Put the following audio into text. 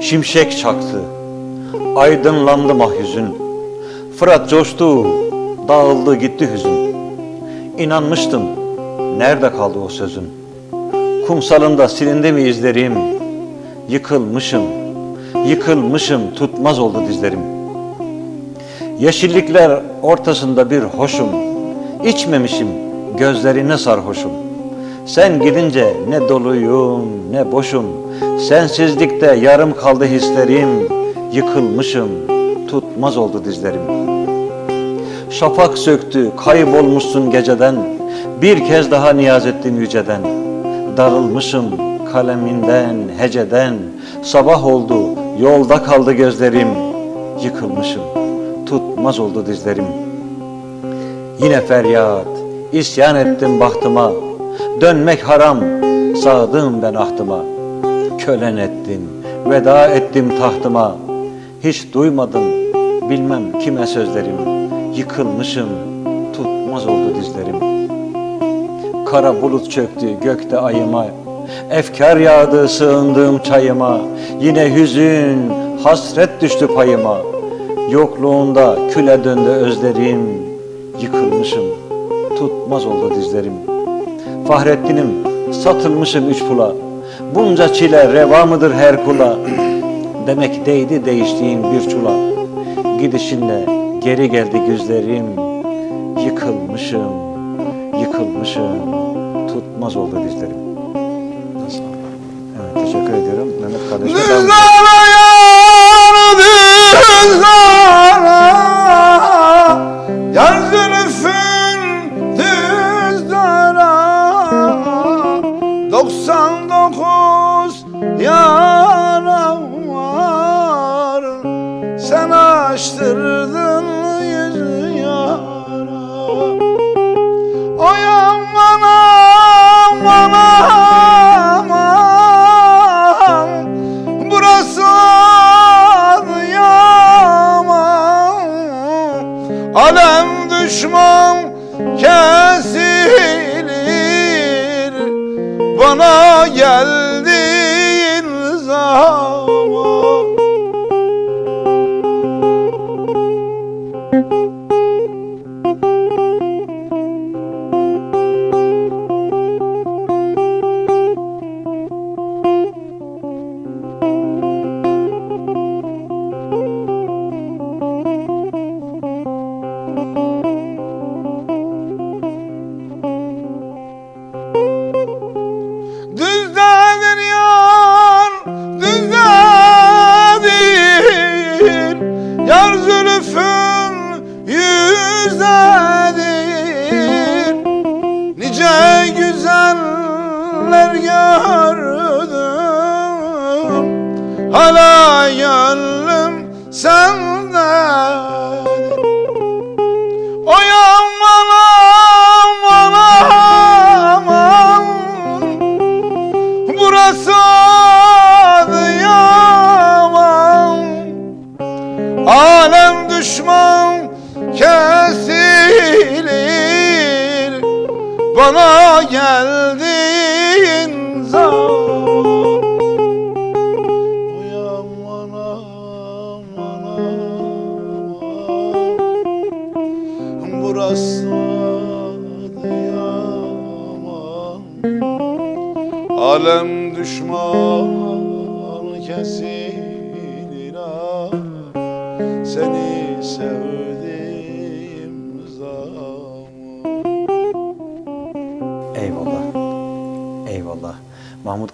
Şimşek çaktı, aydınlandı mahyüzün. Fırat coştu, dağıldı gitti hüzün. İnanmıştım, nerede kaldı o sözün? Kumsalında silindi mi izlerim? Yıkılmışım, yıkılmışım, tutmaz oldu dizlerim. Yeşillikler ortasında bir hoşum, içmemişim, gözlerine sarhoşum. Sen gidince ne doluyum ne boşum, sensizlikte yarım kaldı hislerim, yıkılmışım, tutmaz oldu dizlerim. Şafak söktü, kaybolmuşsun geceden, bir kez daha niyaz ettim yüceden. Darılmışım kaleminden, heceden, sabah oldu, yolda kaldı gözlerim, yıkılmışım, tutmaz oldu dizlerim. Yine feryat, isyan ettim bahtıma, dönmek haram, sağdım ben ahtıma. Kölen ettin, veda ettim tahtıma, hiç duymadım, bilmem kime sözlerim, yıkılmışım, tutmaz oldu dizlerim. Kara bulut çöktü gökte ayıma, efkar yağdı sığındığım çayıma, yine hüzün, hasret düştü payıma. Yokluğunda küle döndü özlerim, yıkılmışım, tutmaz oldu dizlerim. Fahrettin'im satılmışım üç pula, bunca çile reva mıdır her kula? Demek değdi değiştiğin bir çula, gidişinle geri geldi gözlerim, yıkılmışım, yıkılmışım, tutmaz oldu dizlerim. Evet teşekkür ediyorum. Mehmet kardeşime 99 yaram var. Sen açtırdın yüz yara. O yaman aman aman. Burası yaman. Alem düşman kesilir Bana geldiğin zaman Yar zülfün yüzdedir Nice güzeller gördüm. Hala düşman kesilir. Bana geldiğin zaman O yaman aman aman Burası Adıyaman. Alem düşman kesilir Махмуд